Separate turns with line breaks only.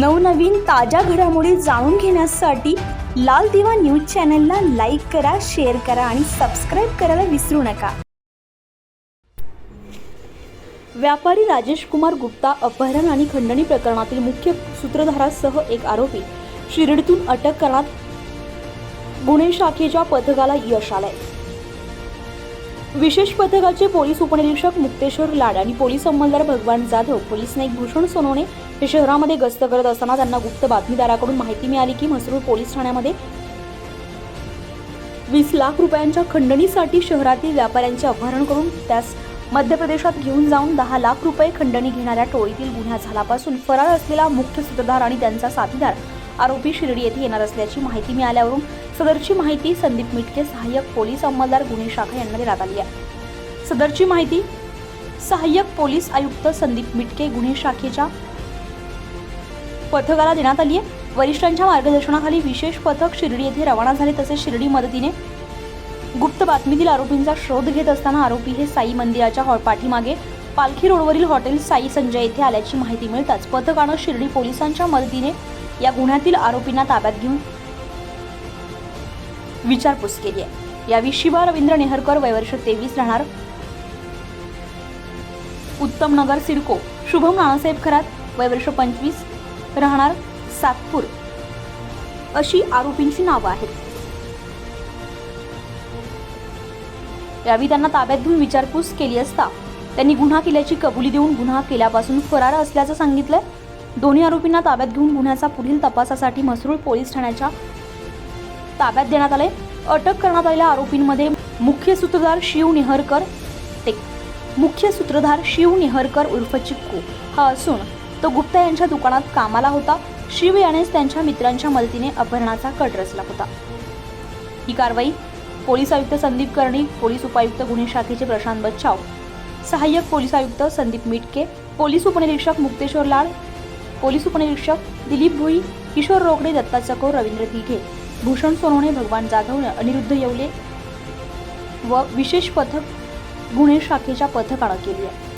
नवनवीन ताज्या घडामोडी जाणून घेण्यासाठी लाल दिवा न्यूज चॅनलला लाईक करा शेअर करा आणि सबस्क्राईब करायला विसरू नका. व्यापारी राजेश कुमार गुप्ता अपहरण आणि खंडणी प्रकरणातील मुख्य सूत्रधारासह एक आरोपी शिर्डीतून अटक करण्यात गुन्हे शाखेच्या पथकाला यश आलंय. विशेष पथकाचे पोलीस उपनिरीक्षक मुक्तेश्वर लाड आणि पोलीस अंमलदार भगवान जाधव पोलीस नाईक भूषण सोनवणे हे शहरामध्ये गस्त करत असताना त्यांना गुप्त बातमीदाराकडून माहिती मिळाली की म्हसरूळ पोलीस ठाण्यामध्ये वीस लाख रुपयांच्या खंडणीसाठी शहरातील व्यापाऱ्यांचे अपहरण करून त्यास मध्य प्रदेशात घेऊन जाऊन दहा लाख रुपये खंडणी घेणाऱ्या टोळीतील गुन्हा झाल्यापासून फरार असलेला मुख्य सूत्रधार आणि त्यांचा साथीदार आरोपी शिर्डी येथे येणार असल्याची माहिती मिळाल्यावरून सदरची माहिती संदीप मिटके सहाय्यक पोलीस अंमलदार गुन्हे शाखा यांना देण्यात आली आहे. सदरची माहिती सहाय्यक पोलीस आयुक्त संदीप मिटके गुन्हे शाखेच्या पथकाला देण्यात आली आहे वरिष्ठांच्या मार्गदर्शनाखाली विशेष पथक शिर्डी येथे रवाना झाले तसेच शिर्डी मदतीने गुप्त बातमीतील आरोपींचा शोध घेत असताना आरोपी हे साई मंदिराच्या हॉ- पाठीमागे पालखी रोडवरील हॉटेल साई संजय येथे आल्याची माहिती मिळताच पथकानं शिर्डी पोलिसांच्या मदतीने या गुन्ह्यातील आरोपींना ताब्यात घेऊन विचारपूस केली आहे. यावेळी शिवा रवींद्र नेहरकर वयवर्ष तेवीस राहणार. उत्तम नगर सिडको. शुभम नानासाहेब खरात वयवर्ष पंचवीस. राहणार सातपूर. अशी आरोपींची नावं आहेत. यावेळी त्यांना ताब्यात घेऊन विचारपूस केली असता त्यांनी गुन्हा केल्याची कबुली देऊन गुन्हा केल्यापासून फरार असल्याचं सांगितलंय. दोन्ही आरोपींना ताब्यात घेऊन गुन्ह्याचा पुढील तपासासाठी म्हसरूळ पोलीस ठाण्याच्या ताब्यात देण्यात आले अटक करण्यात आलेल्या आरोपींमध्ये मुख्य सूत्रधार शिव नेहरकर ते मुख्य सूत्रधार शिव नेहरकर उर्फ चिक्कू हा असून तो गुप्ता यांच्या दुकानात कामाला होता. शिव यानेच त्यांच्या मित्रांच्या मदतीने अपहरणाचा कट रचला होता. ही कारवाई पोलीस आयुक्त संदीप कर्णी पोलीस उपायुक्त गुन्हे शाखेचे प्रशांत बच्चाव सहाय्यक पोलीस आयुक्त संदीप मिटके पोलीस उपनिरीक्षक मुक्तेश्वर लाड पोलीस उपनिरीक्षक दिलीप भोई किशोर रोकडे दत्ता चकोर रवींद्र दिघे भूषण सोनवणे भगवान जाधव अनिरुद्ध येवले व विशेष पथक गुन्हे शाखेच्या पथकानं केली आहे.